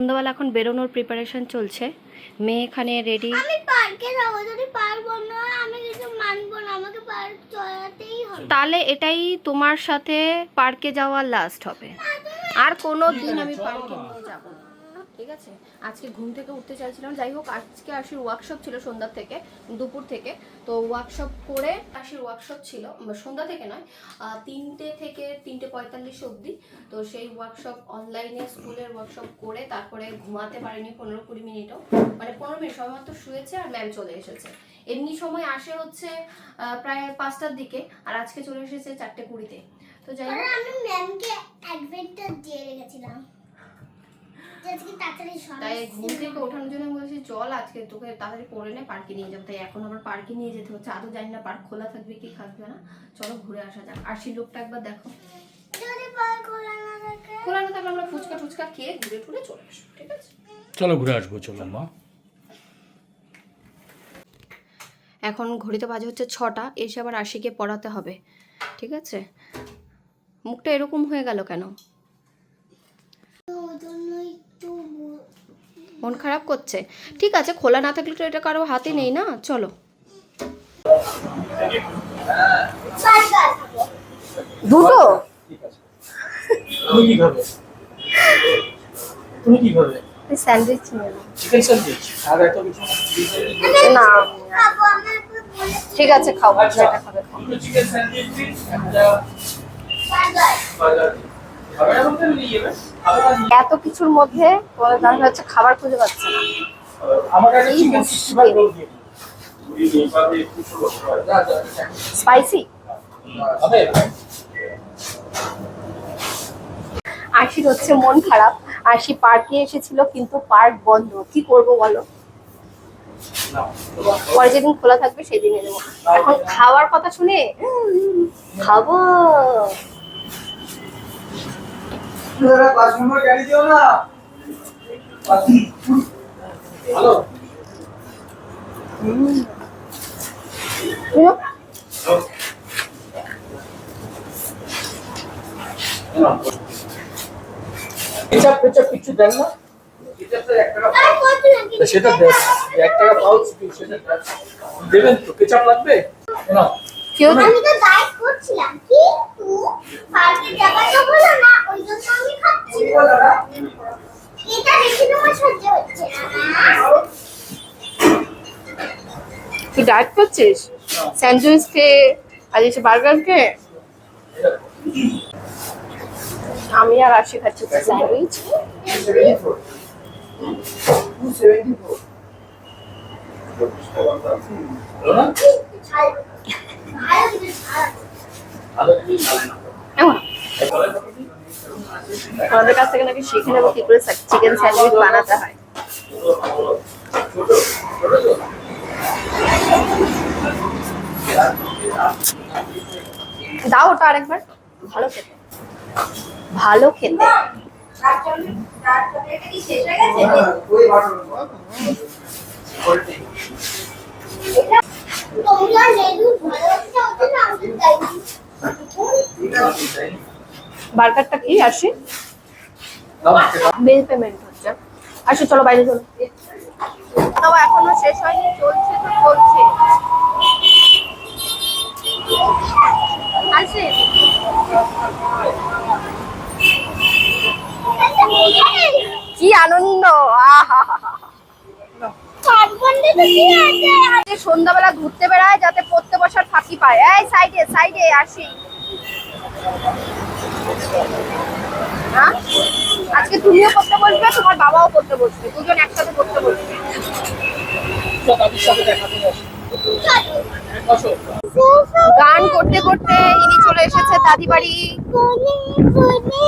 সন্ধ্যাবেলা এখন বেরোনোর প্রিপারেশন চলছে। মেয়ে এখানে রেডি আমি পার্কে যাব যদি আমি কিছু মানবো না আমাকে পার্ক চলাতেই হবে। তাহলে এটাই তোমার সাথে পার্কে যাওয়া লাস্ট হবে। আর কোনো দিন আমি পার্কে যাব না। ঠিক আছে? আজকে ঘুম থেকে উঠতে চাইছিলাম। যাই হোক, আজকে আশির ওয়ার্কশপ ছিল সন্ধ্যা থেকে, দুপুর থেকে। তো ওয়ার্কশপ করে আশির ওয়ার্কশপ ছিল সন্ধ্যা থেকে নয় তিনটে থেকে তিনটে পঁয়তাল্লিশ অবধি। তো সেই ওয়ার্কশপ অনলাইনে স্কুলের ওয়ার্কশপ করে তারপরে ঘুমাতে পারিনি পনেরো কুড়ি মিনিটও। মানে পনেরো মিনিট সবেমাত্র শুয়েছে আর ম্যাম চলে এসেছে। এমনি সময় আসে হচ্ছে প্রায় পাঁচটার দিকে, আর আজকে চলে এসেছে চারটে কুড়িতে। তো যাই হোক আমি ম্যামকে অ্যাডভেন্টার দিয়ে রেখেছিলাম। তাই সবাই ঘুম থেকে ওঠানোর জন্য বলেছি চল আজকে তোকে তাড়াতাড়ি নে পার্কে নিয়ে যাব। তাই এখন আবার পার্কে নিয়ে যেতে হচ্ছে। আদৌ জানি না পার্ক খোলা থাকবে কি থাকবে না। চলো ঘুরে আসা যাক। আর সেই লোকটা একবার দেখো। যদি পার্ক খোলা না থাকে। খোলা না থাকলে আমরা ফুচকা টুচকা খেয়ে ঘুরে টুরে চলে আসব ঠিক আছে? চলো ঘুরে আসব চলো মা। এখন ঘড়িতে বাজে হচ্ছে ছটা। এসে আবার আশিকে পড়াতে হবে ঠিক আছে? মুখটা এরকম হয়ে গেল কেন তো ওই জন্য একটু ব- মন খারাপ করছে। ঠিক আছে খোলা না থাকলে তো এটা কারও হাতে নেই না? চলো। দুটো? তুমি কি খাবে তুমি কি খাবে স্যান্ডউইচ চিকেন স্যান্ডউইচ? আর এত কিছু না। ঠিক আছে খাও আচ্ছা। খাবে খাও। চিকেন স্যান্ডউইচ একটা বার্গার। এত কিছুর মধ্যে তোমাদের যাচ্ছে খাবার খুঁজে পাচ্ছে না। স্পাইসি? আশির হচ্ছে মন খারাপ আশি পার্কে এসেছিল কিন্তু পার্ক বন্ধ কি করব বলো। পরে যেদিন খোলা থাকবে সেদিন এনে এখন খাওয়ার কথা শুনে খাব পাঁচ নম্বর গাড়ি দিও না। হ্যালো। বুঝলো? কেচাপ কেচাপ কিছু দেন না। সেটা এক টাকা পাউচ সেটা দেন। দেবেন তো কেচাপ লাগবে? না কেউ আমি তো ডায়েট করছিলাম কিন্তু পার্কে যাওয়াটা হলো না ওই জন্য আমি খাচ্ছি এটা দেখে তোমার সহ্য হচ্ছে না তুই করছিস স্যান্ডউইচ খেয়ে আর এসে বার্গার খেয়ে? আমি আর আশি খাচ্ছি স্যান্ডউইচ আমাদের কাছ থেকে নাকি শিখে নেব কি করে চিকেন স্যান্ডউইচ বানাতে হয়। দাও ওটা আরেকবার। ভালো খেতে। ভালো খেতে। বার্গারটা কি আসে বিল পেমেন্ট হচ্ছে। আসো চলো বাইরে চলো। তাও এখনও শেষ হয়নি, চলছে তো, চলছে। আসে কি আনন্দ আছে সন্ধ্যাবেলা ঘুরতে বেড়ায়, যাতে পড়তে বসার ফাঁকি পায়। এই সাইডে সাইডে, আসি। হ্যাঁ? আজকে তুমিও পড়তে বসবে, তোমার বাবাও পড়তে বসবে। দুজন একসাথে পড়তে বসবে। গান করতে করতে ইনি চলে এসেছে দাদি বাড়ি বনে বনে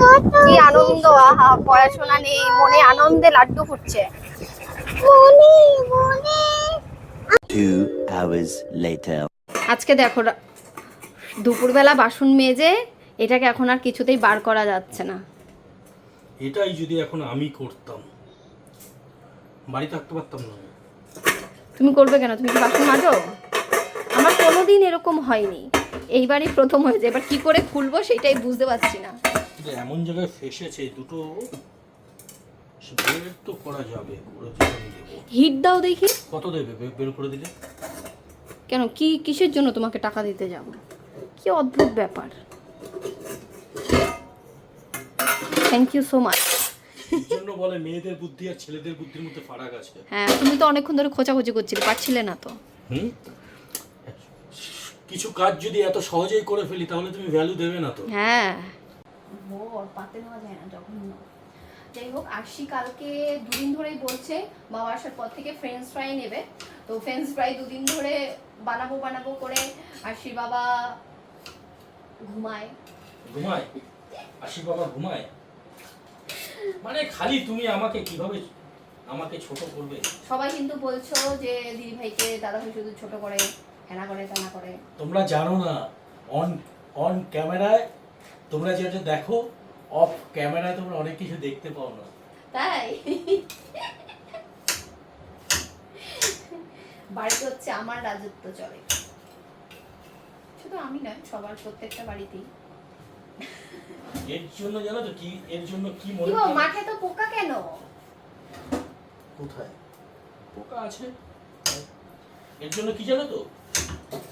কত কি আনন্দ আহা পড়াশোনা নেই মনে আনন্দে লাড্ডু ফুটছে। আজকে দেখো দুপুরবেলা বাসন মেজে এটাকে এখন আর কিছুতেই বার করা যাচ্ছে না। এটাই যদি এখন আমি করতাম বাড়ি থাকতে পারতাম না। তুমি করবে কেন? তুমি কি বাসন মাজো? আমার কোনোদিন এরকম হয়নি। এইবারই প্রথম হয়েছে। এবার কি করে খুলবো সেটাই বুঝতে পারছি না। এমন জায়গায় ফেসেছে দুটো বের তো করা যাবে হিট দাও দেখি। কত দেবে? বের করে দিলে? কেন? কি কিসের জন্য তোমাকে টাকা দিতে যাব? কি অদ্ভুত ব্যাপার। থ্যাংক ইউ সো মাচ জন্য বলে মেয়েদের বুদ্ধি আর ছেলেদের বুদ্ধির মধ্যে ফারাক আছে। হ্যাঁ তুমি তো অনেকক্ষণ ধরে খোঁচাখুচি করছিলে পারছিলে না তো। হুম? কিছু কাজ যদি এত সহজেই করে ফেলি তাহলে তুমি ভ্যালু দেবে না তো। হ্যাঁ। বর পাতে নেওয়া যায় না যখন যাই হোক আশি কালকে দুদিন ধরেই বলছে বাবা আসার পর থেকে ফ্রেঞ্চ ফ্রাই নেবে। তো ফ্রেঞ্চ ফ্রাই দুদিন ধরে বানাবো বানাবো করে আশি বাবা ঘুমায়। ঘুমায়? আশি বাবা ঘুমায়? মানে খালি তুমি আমাকে কীভাবে আমাকে ছোট করবে? সবাই কিন্তু বলছো যে দিদি ভাইকে দাদা ভাই শুধু ছোট করে হেনা করে তেনা করে। তোমরা জানো না অন অন ক্যামেরায় তোমরা যেটা দেখো অফ ক্যামেরায় তোমরা অনেক কিছু দেখতে পাও না। তাই? বাড়িতে হচ্ছে আমার রাজত্ব চলে। শুধু আমি নয় সবার প্রত্যেকটা বাড়িতেই। এর জন্য জানো তো কি এর জন্য কি মনে হয়? মাঠে তো পোকা কেন? কোথায়? পোকা আছে। এর জন্য কি জানো তো?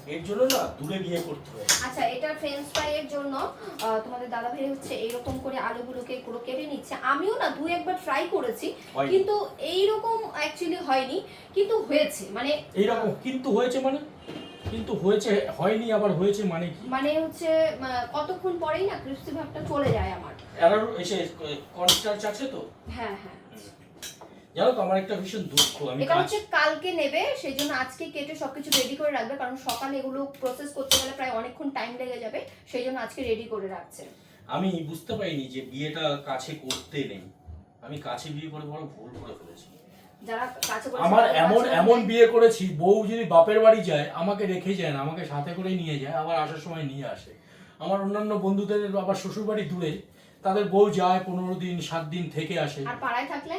এর জন্য না দূরে বিয়ে করতে হয়। আচ্ছা এটা ফ্রেঞ্চ ফ্রাইয়ের জন্য আহ, তোমাদের দাদা ভাই হচ্ছে এইরকম করে আলুগুলোকে পুরো কেটে নিচ্ছে। আমিও না দু একবার ট্রাই করেছি। কিন্তু এইরকম অ্যাকচুয়ালি হয়নি কিন্তু হয়েছে মানে এইরকম কিন্তু হয়েছে মানে? কিন্তু হয়েছে হয়নি আবার হয়েছে মানে কি? মানে হচ্ছে কতক্ষণ পরেই না ক্রিস্পি ভাবটা চলে যায় আমার। এরার এসে কনস্টার্চ আছে তো? হ্যাঁ হ্যাঁ। জানো তো আমার একটা ভীষণ দুঃখ আমি এটা হচ্ছে কালকে নেবে সেই জন্য আজকে কেটে সবকিছু রেডি করে রাখবে কারণ সকালে এগুলো প্রসেস করতে গেলে প্রায় অনেকক্ষণ টাইম লেগে যাবে সেই জন্য আজকে রেডি করে রাখছে। আমি বুঝতে পারিনি যে বিয়েটা কাছে করতে নেই। আমি কাছে বিয়ে করে বড় ভুল করে ফেলেছি। আমার এমন এমন বিয়ে করেছি বউ যদি বাপের বাড়ি যায় আমাকে রেখে যায় না আমাকে সাথে করে নিয়ে যায় আবার আসার সময় নিয়ে আসে। আমার অন্যান্য বন্ধুদের আবার শ্বশুর বাড়ি দূরে তাদের বউ যায় পনেরো দিন সাত দিন থেকে আসে। আর পাড়ায় থাকলে?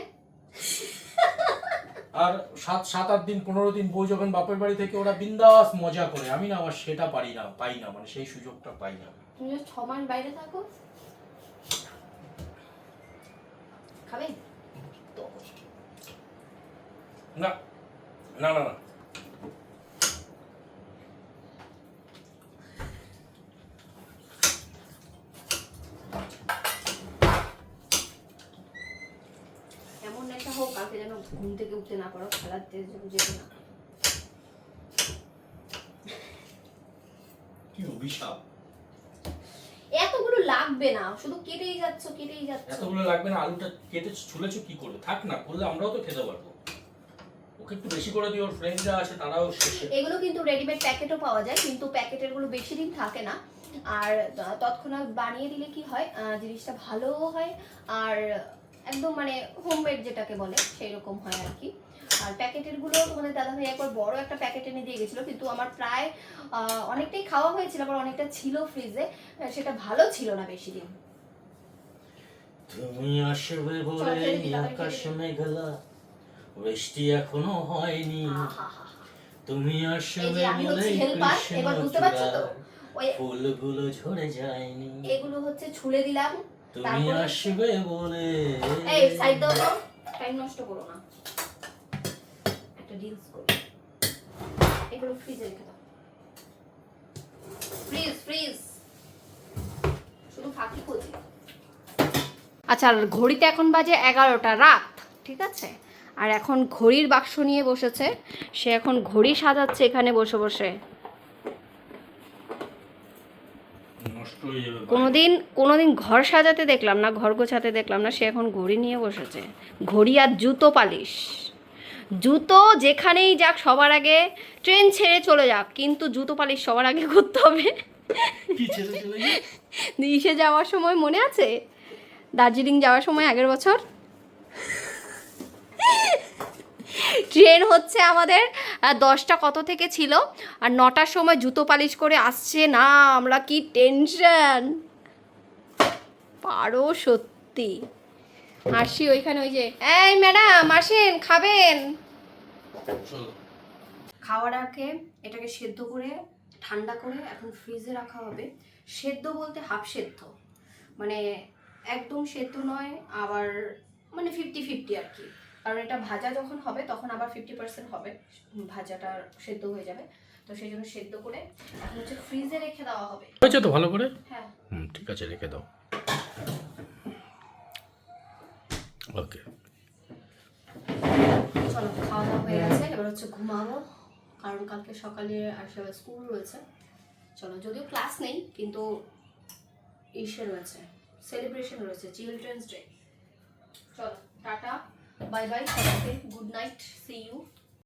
আর সাত সাত আট দিন পনেরো দিন বউ যখন বাপের বাড়ি থেকে ওরা বিন্দাস মজা করে। আমি না আবার সেটা পারি না পাই না মানে সেই সুযোগটা পাই না। তুমি ছ মাস বাইরে থাকো। খাবে? না না না না এমন একটা হোক কালকে যেন ঘুম থেকে উঠতে না পারো খেলার তেজ যেন যেতে না কি অভিশাপ? এতগুলো লাগবে না শুধু কেটেই যাচ্ছ কেটেই যাচ্ছ। এতগুলো লাগবে না আলুটা কেটে ছুলেছো কি করে? থাক না করলে আমরাও তো খেতে পারব। ওকে একটু বেশি করে দিও ওর ফ্রেন্ডরা আছে তারাও শেষে এগুলো কিন্তু রেডিমেড প্যাকেটও পাওয়া যায় কিন্তু প্যাকেটেরগুলো বেশি দিন থাকে না। আর তৎক্ষণাৎ বানিয়ে দিলে কি হয় জিনিসটা ভালোও হয় আর একদম মানে হোমমেড যেটাকে বলে সেই রকম হয় আর কি। আর প্যাকেটেরগুলো তোমাদের দাদা ভাই একবার বড় একটা প্যাকেট এনে দিয়ে গেছিল কিন্তু আমার প্রায় আহ, অনেকটাই খাওয়া হয়েছিল আবার অনেকটা ছিল ফ্রিজে সেটা ভালো ছিল না বেশি দিন। তুমি আসবে বলে আকাশ মেঘলা। বৃষ্টি এখনও হয়নি। তুমি আসবে বলে ফুলগুলো ঝরে যায়নি। এগুলো হচ্ছে ছুলে দিলাম তুমি আসবে বলে। এই সাইড দাও তো টাইম নষ্ট করো না। একটা ডিলস করো। এগুলো ফ্রিজে রেখে দাও। ফ্রিজ ফ্রিজ শুধু ফাঁকি খুঁজি। আচ্ছা আর ঘড়িতে এখন বাজে এগারোটা রাত ঠিক আছে? আর এখন ঘড়ির বাক্স নিয়ে বসেছে। সে এখন ঘড়ি সাজাচ্ছে এখানে বসে বসে। কোনোদিন কোনোদিন ঘর সাজাতে দেখলাম না ঘর গোছাতে দেখলাম না সে এখন ঘড়ি নিয়ে বসেছে। ঘড়ি আর জুতো পালিশ। জুতো যেখানেই যাক সবার আগে ট্রেন ছেড়ে চলে যাক কিন্তু জুতো পালিশ সবার আগে করতে হবে। ইসে যাওয়ার সময় মনে আছে? দার্জিলিং যাওয়ার সময় আগের বছর? ট্রেন হচ্ছে আমাদের দশটা কত থেকে ছিল? আর নটার সময় জুতো পালিশ করে আসছে। না, আমরা কি টেনশন? পারো সত্যি। আসি ওইখানে ওই যে, এই ম্যাডাম, আসেন, খাবেন। খাওয়ার আগে এটাকে সেদ্ধ করে, ঠান্ডা করে এখন ফ্রিজে রাখা হবে। সেদ্ধ বলতে হাফ সেদ্ধ। মানে একদম সেদ্ধ নয়, আবার মানে ফিফটি ফিফটি আর কি। কারণ এটা ভাজা যখন হবে তখন আবার ফিফটি পার্সেন্ট হবে। ভাজাটা সেদ্ধ হয়ে যাবে। তো সেই জন্য সেদ্ধ করে এখন হচ্ছে ফ্রিজে রেখে দেওয়া হবে। হয়েছে তো ভালো করে? হ্যাঁ। হুম ঠিক আছে রেখে দাও। ওকে। চলো খাওয়া দাওয়া হয়ে গেছে। এবার হচ্ছে ঘুমাবো কারণ কালকে সকালে আসলে স্কুল রয়েছে। চলো যদিও ক্লাস নেই কিন্তু ইসে রয়েছে। সেলিব্রেশন রয়েছে চিলড্রেন্স ডে চলো টাটা। বাই বাই সবাইকে গুড নাইট সি ইউ